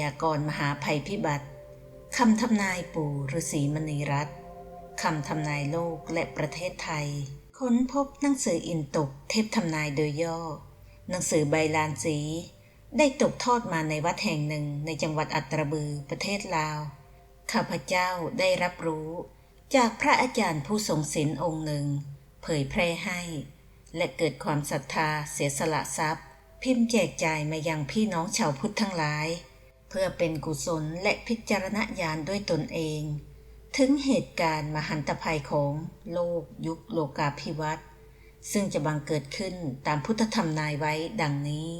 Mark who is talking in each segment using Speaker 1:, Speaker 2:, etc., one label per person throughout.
Speaker 1: ยากรณ์มหาภัยพิบัติคำทำนายปู่ฤาษีมณีรัตน์คำทำนายโลกและประเทศไทย ค้นพบหนังสืออินตกเทพทำนายโดยย่อ หนังสือใบลานสี ได้ตกทอดมาในวัดแห่งหนึ่งในจังหวัดอัตรบือประเทศลาว ข้าพเจ้าได้รับรู้ จากพระอาจารย์ผู้ทรงศีลองค์หนึ่ง เผยแพร่ให้ และเกิดความศรัทธาเสียสละทรัพย์ พิมพ์แจกจ่ายมายังพี่น้องชาวพุทธทั้งหลาย เพื่อเป็นกุศลและพิจารณญาณด้วยตนเอง ถึงเหตุการณ์มหันตภัยของโลกยุคโลกาภิวัตน์ซึ่งจะบังเกิดขึ้นตามพุทธธรรมนายไว้ดังนี้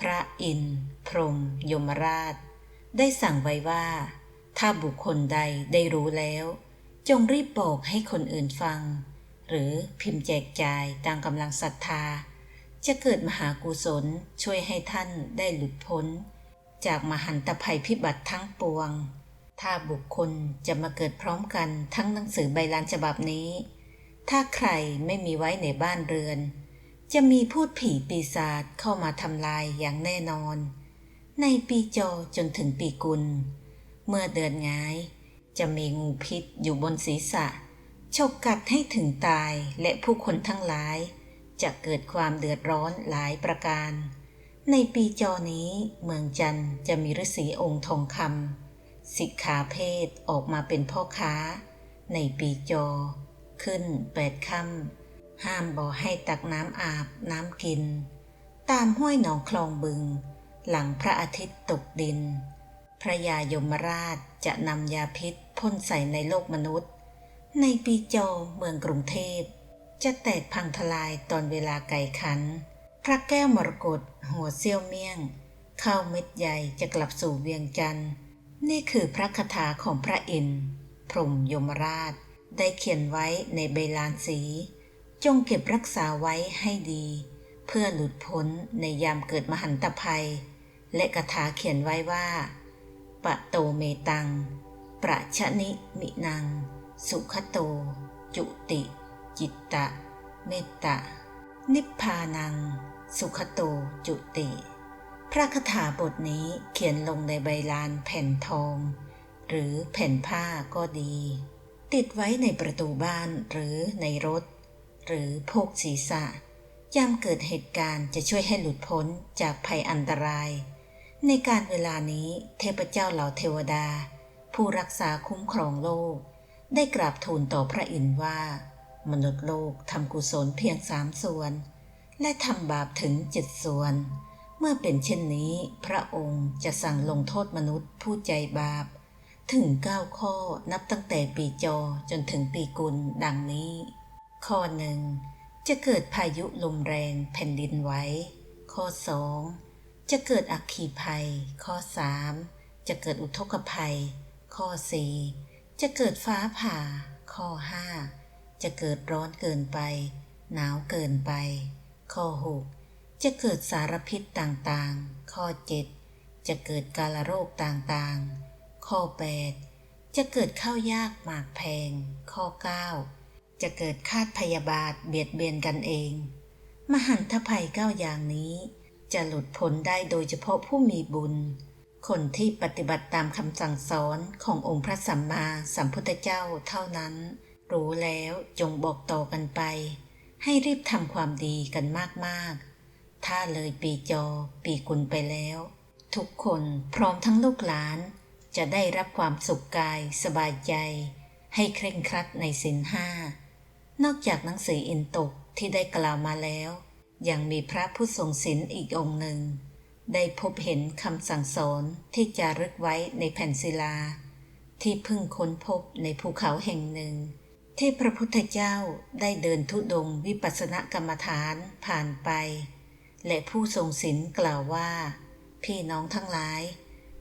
Speaker 1: พระอินทร์พรหมยมราช ได้สั่งไว้ว่า ถ้าบุคคลใดได้รู้แล้ว จงรีบบอกให้คนอื่นฟัง หรือพิมพ์แจกจ่ายตามกำลังศรัทธา จะเกิดมหากุศลช่วยให้ท่านได้หลุดพ้น จากมหันตภัยพิบัติทั้งปวง ถ้าบุคคลจะมาเกิดพร้อมกันทั้งหนังสือใบลานฉบับนี้ ถ้าใครไม่มีไว้ในบ้านเรือน จะมีพูดผีปีศาจเข้ามาทำลายอย่างแน่นอน ในปีจอจนถึงปีกุล เมื่อเดือนงาย จะมีงูพิษอยู่บนศีรษะฉกกัดให้ถึงตายและผู้คนทั้งหลาย จะเกิดความเดือดร้อนหลายประการ ในปีจอนี้เมืองจันทร์จะมีฤาษีองค์ทองคำสิกขาเพศออกมาเป็นพ่อค้า ในปีจอ ขึ้นแปดค่ำห้ามบ่อให้ตักน้ำอาบน้ำกิน ตามห้วยหนองคลองบึง หลังพระอาทิตย์ตกดิน พระยายมราชจะนำยาพิษพ่นใส่ในโลกมนุษย์ ในปีจอเมืองกรุงเทพ จะแตกพังทลายตอนเวลาไก่ขัน พระแก้วมรกตหัวเซี่ยวเมี่ยง เข้าเม็ดใหญ่จะกลับสู่เวียงจันทร์นี่คือพระคาถาของพระอินทร์พรหมยมราช ได้เขียนไว้ในใบลานสี จงเก็บรักษาไว้ให้ดี เพื่อหลุดพ้นในยามเกิดมหันตภัย และคาถาเขียนไว้ว่า ปะโตเมตัง ประชะนิมินัง สุขโต จุติ จิตตะ เมตตานิพพานัง สุขโตจุติ พระคาถาบทนี้เขียนลงในใบลานแผ่นทอง หรือแผ่นผ้าก็ดี ติดไว้ในประตูบ้านหรือในรถ หรือโพกศีรษะ ยามเกิดเหตุการณ์จะช่วยให้หลุดพ้นจากภัยอันตราย ในการเวลานี้เทพเจ้าเหล่าเทวดา ผู้รักษาคุ้มครองโลก ได้กราบทูลต่อพระอินทร์ว่า มนุษย์โลกทำกุศลเพียงสามส่วน และทำบาปถึงเจ็ดส่วน เมื่อเป็นเช่นนี้ พระองค์จะสั่งลงโทษมนุษย์ผู้ใจบาป ถึงเก้าข้อนับตั้งแต่ปีจอจนถึงปีกุลดังนี้ ข้อหนึ่งจะเกิดพายุลมแรงแผ่นดินไหวข้อสองจะเกิดอัคคีภัย ข้อสามจะเกิดอุทกภัย ข้อสี่จะเกิดฟ้าผ่า ข้อห้าจะเกิดร้อนเกินไป หนาวเกินไป ข้อหกจะเกิดสารพิษต่างๆ ข้อเจ็ดจะเกิดกาลโรคต่างๆ ข้อแปดจะเกิดข้าวยากหมากแพง ข้อเก้าจะเกิดคาดพยาบาทเบียดเบียนกันเอง มหันตภัยเก้าอย่างนี้ จะหลุดพ้นได้โดยเฉพาะผู้มีบุญ คนที่ปฏิบัติตามคำสั่งสอนขององค์พระสัมมาสัมพุทธเจ้าเท่านั้น รู้แล้วจงบอกต่อกันไป ให้รีบทำความดีกันมากๆ ถ้าเลยปีจอปีกุลไปแล้ว ทุกคนพร้อมทั้งลูกหลาน จะได้รับความสุขกายสบายใจ ให้เคร่งครัดในสินห้านอกจากหนังสืออินตกที่ได้กล่าวมาแล้ว ยังมีพระผู้ทรงศีลอีกองค์หนึ่ง ได้พบเห็นคำสั่งสอนที่จารึกไว้ในแผ่นศิลา ที่เพิ่งค้นพบในภูเขาแห่งหนึ่ง ที่พระพุทธเจ้าได้เดินทุดงวิปัสสนกรรมฐานผ่านไป และผู้ทรงศีลกล่าวว่า พี่น้องทั้งหลาย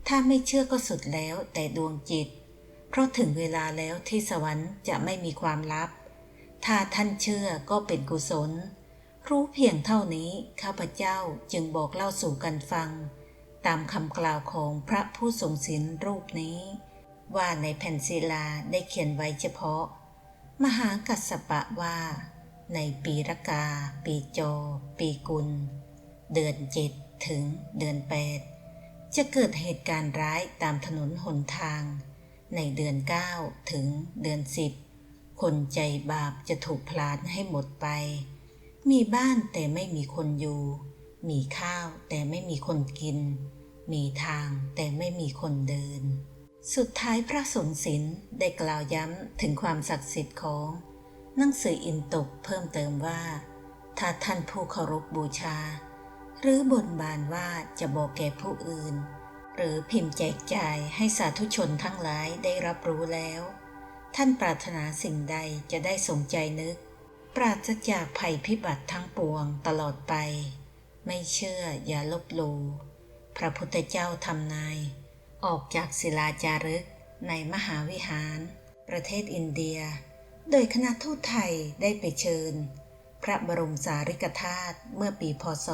Speaker 1: ถ้าไม่เชื่อก็สุดแล้วแต่ดวงจิต เพราะถึงเวลาแล้วที่สวรรค์จะไม่มีความลับ ถ้าท่านเชื่อก็เป็นกุศล รู้เพียงเท่านี้ข้าพเจ้าจึงบอกเล่าสู่กันฟัง ตามคำกล่าวของพระผู้ทรงศีลรูปนี้ ว่าในแผ่นศิลาได้เขียนไว้เฉพาะ มหากัสสปะว่า ในปีรกา ปีโจ ปีกุล เดือนเจ็ดถึงเดือนแปดจะเกิดเหตุการณ์ร้ายตามถนนหนทาง ในเดือน9ถึงเดือน10คนใจบาปจะถูกพลานให้หมดไป มีบ้านแต่ไม่มีคนอยู่ มีข้าวแต่ไม่มีคนกิน มีทางแต่ไม่มีคนเดิน สุดท้ายพระสงฆ์ศิลป์ได้กล่าวย้ำถึงความศักดิ์สิทธิ์ของหนังสืออินตกเพิ่มเติมว่า ถ้าท่านผู้เคารพบูชา หรือบนบานว่าจะบอกแก่ผู้อื่น หรือพิมพ์แจกจ่ายให้สาธุชนทั้งหลายได้รับรู้แล้ว ท่านปรารถนาสิ่งใดจะได้สมใจนึก ปราศจากภัยพิบัติทั้งปวงตลอดไป ไม่เชื่ออย่าลบหลู่พระพุทธเจ้าทำนาย ออกจากศิลาจารึกในมหาวิหาร ประเทศอินเดีย โดยคณะทูตไทยได้ไปเชิญ พระบรมสารีริกธาตุเมื่อปีพศ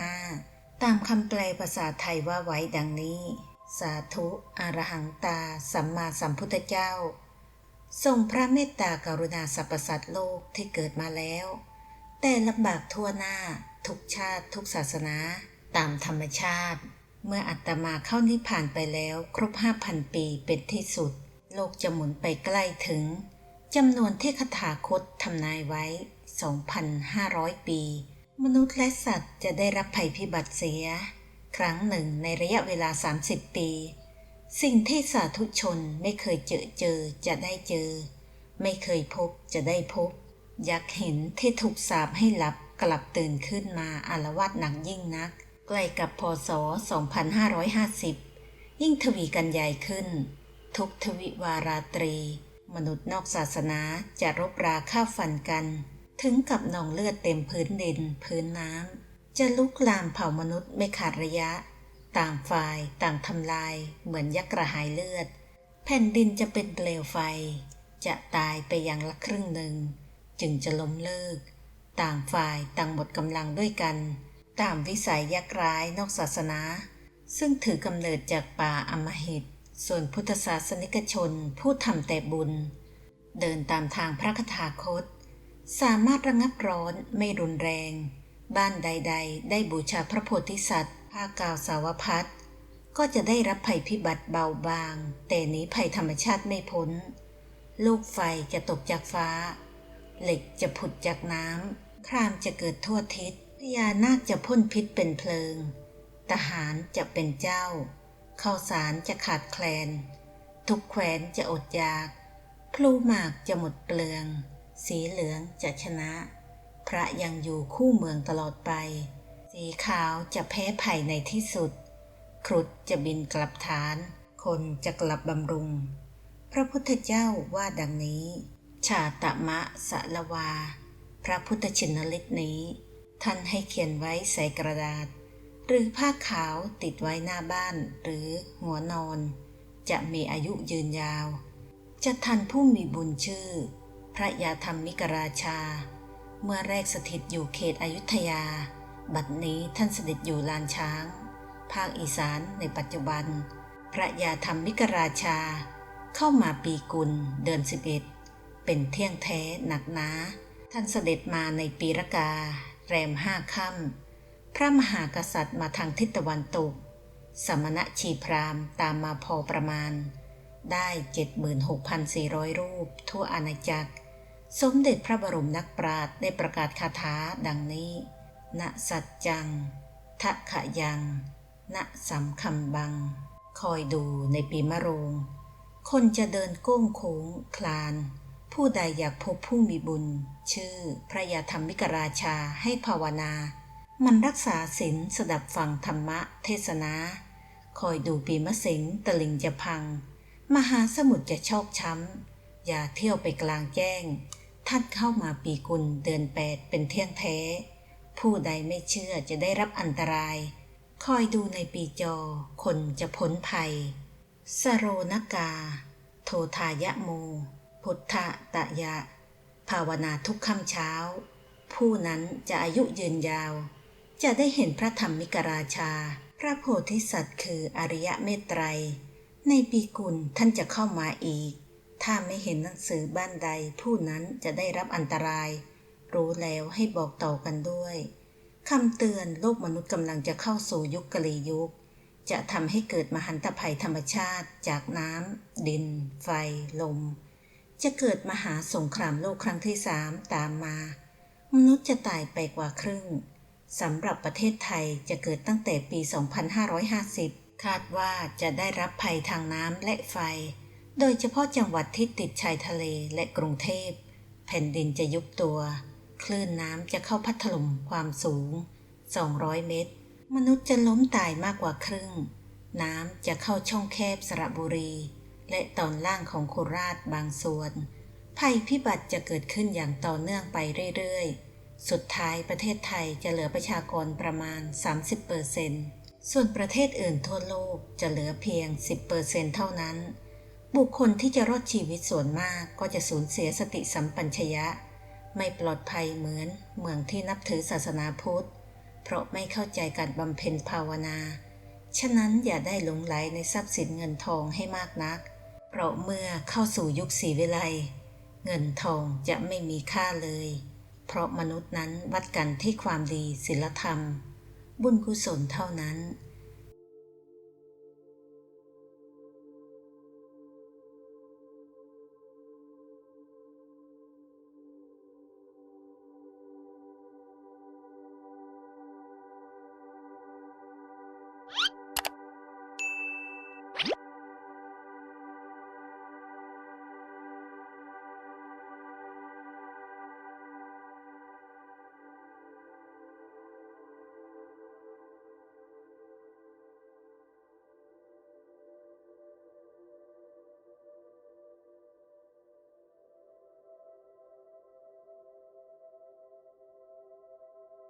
Speaker 1: 2485 ตามคำแปลภาษาไทยว่าไว้ดังนี้ สาธุอรหังตา สัมมาสัมพุทธเจ้า ทรงพระเมตตากรุณาสรรพสัตว์โลกที่เกิดมาแล้ว แต่ลำบากทั่วหน้าทุกชาติทุกศาสนา ตามธรรมชาติ เมื่ออัตมาเข้านิพพานไปแล้วครบห้าพันปีเป็นที่สุด โลกจะหมุนไปใกล้ถึงจำนวนที่คถาคตทำนายไว้ 2,500 ปี มนุษย์และสัตว์จะได้รับภัยพิบัติเสีย ครั้งหนึ่งในระยะเวลา 30 ปี สิ่งที่สาธุชนไม่เคยเจอเจอจะได้เจอ ไม่เคยพบจะได้พบ อยักเห็นที่ถูกสาปให้หลับกลับตื่นขึ้นมาอารวาสหนักยิ่งนัก กล้กับพศ 2550 ยิ่งทวีกันใหญ่ขึ้น ทุกทวิวาราตรี มนุษย์นอกศาสนาจะรบราฆ่าฟันกัน ถึงกับนองเลือดเต็มพื้นดินพื้นน้ำ จะลุกลามเผ่ามนุษย์ไม่ขาดระยะ ต่างฝ่ายต่างทำลาย เหมือนยักษ์กระหายเลือด แผ่นดินจะเป็นเปลวไฟ จะตายไปอย่างละครึ่งหนึ่ง จึงจะล้มเลิก ต่างฝ่ายต่างหมดกำลังด้วยกัน ตามวิสัยยักษ์ร้ายนอกศาสนา ซึ่งถือกำเนิดจากป่าอมหิต ส่วนพุทธศาสนิกชนผู้ทำแต่บุญ เดินตามทางพระคถาคต สามารถระงับร้อนไม่รุนแรง บ้านใด ๆ ได้บูชาพระโพธิสัตว์ภากาวสาวพัดก็จะได้รับภัยพิบัติเบาบาง แต่หนีภัยธรรมชาติไม่พ้น ลูกไฟจะตกจากฟ้า เหล็กจะผุดจากน้ำครามจะเกิดทั่วทิศ พญานาคจะพ่นพิษเป็นเพลิง ทหารจะเป็นเจ้า ข้าวสารจะขาดแคลน ทุกแคว้นจะอดอยาก พลูหมากจะหมดเปลือง สีเหลืองจะชนะ พระยังอยู่คู่เมืองตลอดไป สีขาวจะแพ้ภัยในที่สุด ครุฑจะบินกลับฐาน คนจะกลับบำรุง พระพุทธเจ้าว่าดังนี้ ชาตมะสะละวา พระพุทธชินลิตนี้ ท่านให้เขียนไว้ใส่กระดาษ หรือผ้าขาวติดไว้หน้าบ้านหรือหัวนอน จะมีอายุยืนยาว จะทันผู้มีบุญชื่อ พระยาธรรมิกราชา เมื่อแรกสถิตอยู่เขตอยุธยา บัดนี้ท่านเสด็จอยู่ลานช้าง ภาคอีสานในปัจจุบัน พระยาธรรมิกราชา เข้ามาปีกุลเดือนสิบเอ็ดเป็นเที่ยงแท้หนักหนาท่านเสด็จมาในปีรกา แรมห้าค่ำพระมหากษัตริย์มาทางทิศตะวันตก สมณะชีพรามตามมาพอประมาณ ได้ 76,400 รูป ทั่วอาณาจักร สมเด็จพระบรมนักปราชญ์ได้ประกาศคาถาดังนี้ณสัจจังทะขะยังณสัมคำบัง คอยดูในปีมะโรง คนจะเดินโก้งโค้งคลาน ผู้ใดอยากพบผู้มีบุญ ชื่อ พระยาธรรมิกราชาให้ภาวนา มันรักษาศีลสดับฟังธรรมะเทศนา คอยดูปีมะเสงตะลิงจะพัง มหาสมุทรจะชอกช้ำ อย่าเที่ยวไปกลางแจ้ง ท่านเข้ามาปีกุลเดือนแปดเป็นเที่ยงแท้ ผู้ใดไม่เชื่อจะได้รับอันตราย คอยดูในปีจอ คนจะพ้นภัย สโรนกา โททายะโม พุทธตะยะ ภาวนาทุกค่ำเช้า ผู้นั้นจะอายุยืนยาว จะได้เห็นพระธรรมมิกราชา พระโพธิสัตว์คืออริยะเมตไตร ในปีกุลท่านจะเข้ามาอีก ถ้าไม่เห็นหนังสือบ้านใด ผู้นั้นจะได้รับอันตราย รู้แล้วให้บอกต่อกันด้วยคำเตือนโลกมนุษย์กำลังจะเข้าสู่ยุคกะลียุค จะทำให้เกิดมหันตภัยธรรมชาติจากน้ำ ดิน ไฟ ลม จะเกิดมหาสงครามโลกครั้งที่สามตามมา มนุษย์จะตายไปกว่าครึ่งสำหรับประเทศไทยจะเกิดตั้งแต่ปี 2550 คาดว่าจะได้รับภัยทางน้ำและไฟ โดยเฉพาะจังหวัดที่ติดชายทะเลและกรุงเทพ แผ่นดินจะยุบตัว คลื่นน้ำจะเข้าพัดถล่มความสูง 200 เมตร มนุษย์จะล้มตายมากกว่าครึ่ง น้ำจะเข้าช่องแคบสระบุรี และตอนล่างของโคราชบางส่วน ภัยพิบัติจะเกิดขึ้นอย่างต่อเนื่องไปเรื่อยๆ สุดท้ายประเทศไทยจะเหลือประชากรประมาณ 30%ส่วนประเทศอื่นทั่วโลกจะเหลือเพียง 10%เท่านั้น บุคคลที่จะรอดชีวิตส่วนมากก็จะสูญเสียสติสัมปัญชยะ ไม่ปลอดภัยเหมือนเมืองที่นับถือศาสนาพุทธ เพราะไม่เข้าใจการบำเพ็ญภาวนา ฉะนั้นอย่าได้หลงไหลในทรัพย์สินเงินทองให้มากนัก เพราะเมื่อเข้าสู่ยุคสีวิไลเงินทองจะไม่มีค่าเลย เพราะมนุษย์นั้นวัดกันที่ความดีศีลธรรม บุญกุศลเท่านั้น